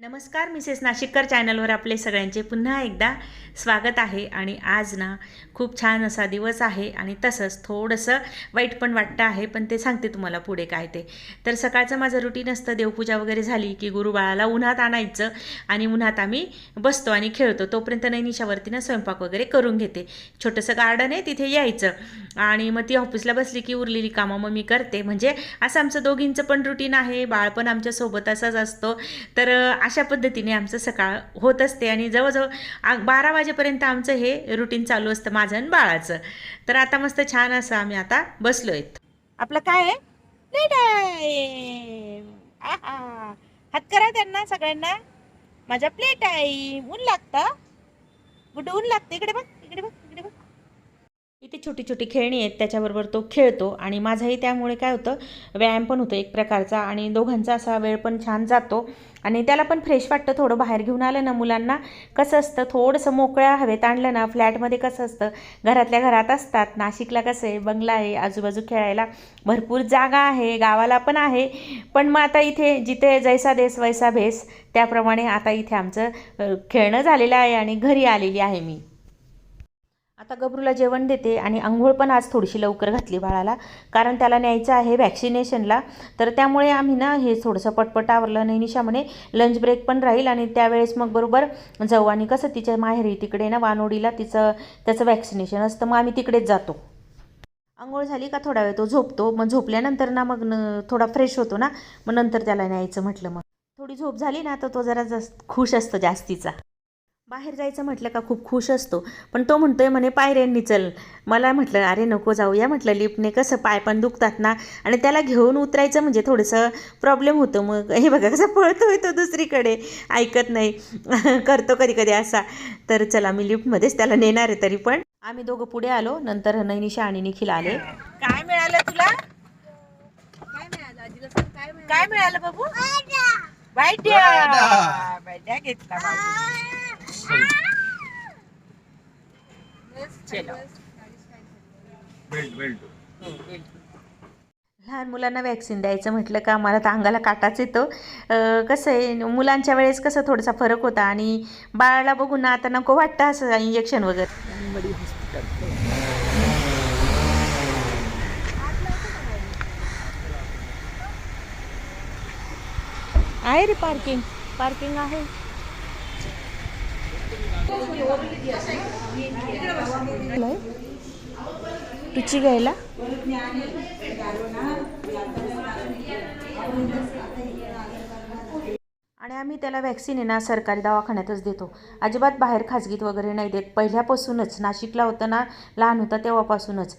नमस्कार मिसेस नाशिककर चॅनलवर आपले सगळ्यांचे पुन्हा एकदा स्वागत आहे. आणि आज ना खूप छान असा दिवस आहे आणि तसंच थोडंसं वाईट पण वाटतं आहे पण ते सांगते तुम्हाला पुढे काय ते. तर सकाळचं माझं रुटीन असतं देवपूजा वगैरे झाली की गुरुबाळाला उन्हात आणायचं आणि उन्हात आम्ही बसतो आणि खेळतो. तोपर्यंत नैनिशावरतीनं स्वयंपाक वगैरे करून घेते. छोटंसं गार्डन आहे तिथे यायचं. आणि मग ती ऑफिसला बसली की उरलेली कामं मग मी करते. म्हणजे असं आमचं दोघींचं पण रुटीन आहे. बाळ पण आमच्यासोबत असाच असतो. तर अशा पद्धतीने आमचं सकाळ होत असते आणि जवळजवळ बारा वाजेपर्यंत आमचं हे रुटीन चालू असतं माझं आणि बाळाचं. तर आता मस्त छान असं आम्ही आता बसलो आहेत आपलं काय आहे? प्लेट आहे आहा. हात करा त्यांना सगळ्यांना. माझा प्लेट आहे. ऊन लागतं. कुठं ऊन लागतं? इकडे बघ इकडे बघ. इथे छोटी छोटी खेळणी आहेत त्याच्याबरोबर तो खेळतो आणि माझाही त्यामुळे काय होतं व्यायाम पण होतो एक प्रकारचा आणि दोघांचा असा वेळ पण छान जातो. आणि त्याला पण फ्रेश वाटतं थोडं बाहेर घेऊन आलं ना मुलांना कसं असतं थोडंसं मोकळ्या हवेत आणलं ना फ्लॅटमध्ये कसं असतं घरातल्या घरात असतात नाशिकला कसं आहे बंगला आहे आजूबाजू खेळायला भरपूर जागा आहे गावाला पण आहे. पण मग आता इथे जिथे जैसा देस वैसा भेस त्याप्रमाणे आता इथे आमचं खेळणं झालेलं आहे आणि घरी आलेली आहे मी. आता गबरूला जेवण देते आणि आंघोळ पण आज थोडीशी लवकर घातली बाळाला कारण त्याला न्यायचं आहे वॅक्सिनेशनला तर त्यामुळे आम्ही ना हे थोडंसं पटपट आवरलं. नैनिशा म्हणे लंच ब्रेक पण राहील आणि त्यावेळेस मग बरोबर जाऊ आणि कसं तिच्या माहेरी तिकडे ना वानोडीला तिचं त्याचं वॅक्सिनेशन असतं मग आम्ही तिकडेच जातो. आंघोळ झाली का थोडा वेळ तो झोपतो. मग झोपल्यानंतर ना मग थोडा फ्रेश होतो ना मग नंतर त्याला न्यायचं म्हटलं मग. थोडी झोप झाली ना तर तो जरा जास्त खुश असतो जास्तीचा. बाहेर जायचं म्हटलं का खूप खुश असतो. पण तो म्हणतोय म्हणे पायऱ्यांनी चल मला म्हटलं अरे नको जाऊया म्हटलं लिफ्टने कसं पाय पण दुखतात ना. आणि त्याला घेऊन उतरायचं म्हणजे थोडंसं प्रॉब्लेम होतं. मग हे बघा कसं पळतोय तो दुसरीकडे. ऐकत नाही. करतो कधी कधी असा. तर चला मी लिफ्टमध्येच त्याला नेणार आहे तरी पण. आम्ही दोघं पुढे आलो. नंतर नैनिशा आणि निखिल आले. काय मिळालं तुला? काय मिळालं? बाबू? घेतला लहान मुलांना वॅक्सिन द्यायचं म्हटलं का मला तर अंगाला काटाच येतो. कसं आहे मुलांच्या वेळेस कसं थोडासा फरक होता आणि बाळाला बघून ना आता नको वाटतं असं इंजेक्शन वगैरे. आहे रे पार्किंग पार्किंग आहे. रुची घ्यायला? आणि आम्ही त्याला वॅक्सिन आहे ना सरकारी दवाखान्यातच देतो. अजिबात बाहेर खाजगीत वगैरे नाही देत. पहिल्यापासूनच नाशिकला होतं ना लहान होता तेव्हापासूनच.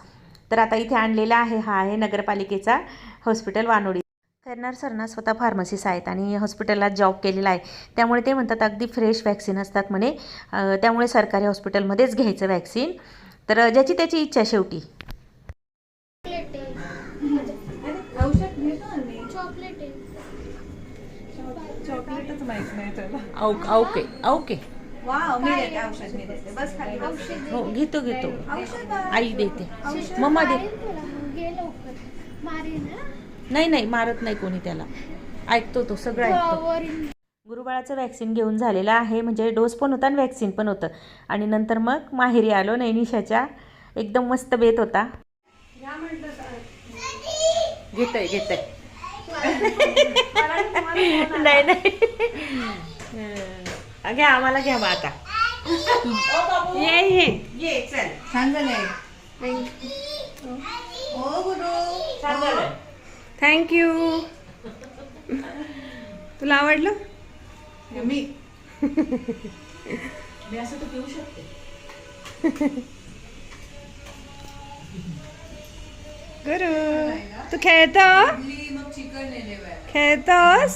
तर आता इथे आणलेला आहे हा आहे नगरपालिकेचा हॉस्पिटल वानोडी. करणार सर ना? स्वतः फार्मसिस्ट आहेत आणि हॉस्पिटलला जॉब केलेला आहे. त्यामुळे ते म्हणतात अगदी फ्रेश वॅक्सिन असतात म्हणे. त्यामुळे सरकारी हॉस्पिटलमध्येच घ्यायचं वॅक्सिन तर ज्याची त्याची इच्छा शेवटी. चॉकलेट आहे चॉकलेटच माहीत नाही तुला ओके ओके. वाव मी देते औषध मी देते. बस खाली बस. औषध हो घेतो घेतो. औषध. आई देते. मम्मा दे. नाही नाही मारत नाही कोणी त्याला. ऐकतो तो सगळं ऐकतो. गुरुबाळाचं वॅक्सिन घेऊन झालेलं आहे म्हणजे डोस पण होता आणि वॅक्सिन पण होतं. आणि नंतर मग माहेरी आलो नैनिशाच्या एकदम मस्त बेत होता. घेतय घेतय. नाही नाही. घ्या आम्हाला घ्या मग आता. ये ये. ये चल. झालंय. हो झालं थँक्यू तुला आवडलं? मी. असं तर पिऊ शकते. गुरु तू खेळतो खेळतोस?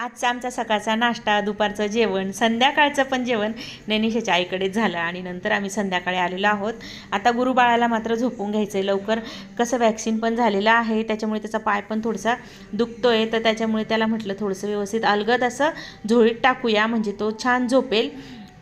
आजचा आमचा सकाळचा नाश्ता दुपारचं जेवण संध्याकाळचं पण जेवण नैनिशाच्या आईकडेच झालं आणि नंतर आम्ही संध्याकाळी आलेलो आहोत. आता गुरुबाळाला मात्र झोपून घ्यायचं आहे लवकर. कसं वॅक्सिन पण झालेलं आहे त्याच्यामुळे त्याचा पाय पण थोडासा दुखतो आहे तर त्याच्यामुळे त्याला म्हटलं थोडंसं व्यवस्थित अलगद असं झोळीत टाकूया म्हणजे तो छान झोपेल.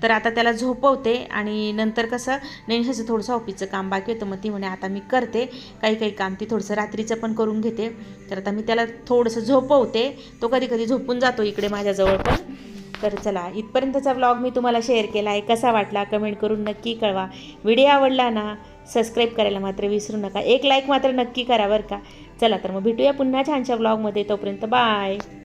तर आता त्याला झोपवते आणि नंतर कसं नैनिशाचं थोडंसं ऑफिसचं काम बाकी होतं. मग ती म्हणे आता मी करते काही काही काम ती थोडंसं रात्रीचं पण करून घेते. तर आता मी त्याला थोडंसं झोपवते. तो कधी कधी झोपून जातो इकडे माझ्याजवळ पण. तर चला इथपर्यंतचा व्लॉग मी तुम्हाला शेअर केला आहे. कसा वाटला कमेंट करून नक्की कळवा. व्हिडिओ आवडला ना सबस्क्राईब करायला मात्र विसरू नका. एक लाईक मात्र नक्की करा बरं का. चला तर मग भेटूया पुन्हा छानशा व्लॉगमध्ये तोपर्यंत बाय